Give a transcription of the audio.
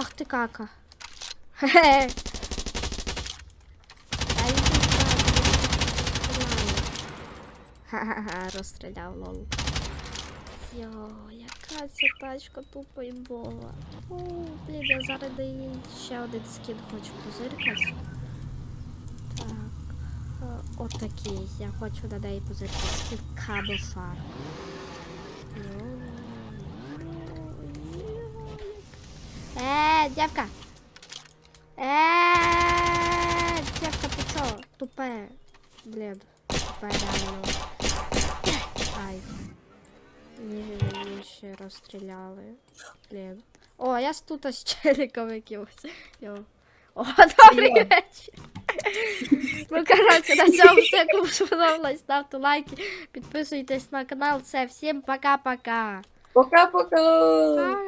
Ах ти кака. Хе-хе. Ха-ха-ха, розстріляв лол. Йо, яка ця тачка тупо імбова. О, блін, я зараз її ще один скін хочу позиркати. Так. е, Отакий. Я хочу на неї позиркати скін Камофар. Е, дівка! Е, дівка, ти чо? Тупе. Блін, тупе реально. Ай. Ні, ще розстріляли. Блін. О, я тут з челиком якимось. Йо. О, добрий Йо. вечір. Ну, коротше, на цьому все, кому сподобалось, ставте лайки, підписуйтесь на канал. Все, всім пока-пока. Пока-пока. Пока.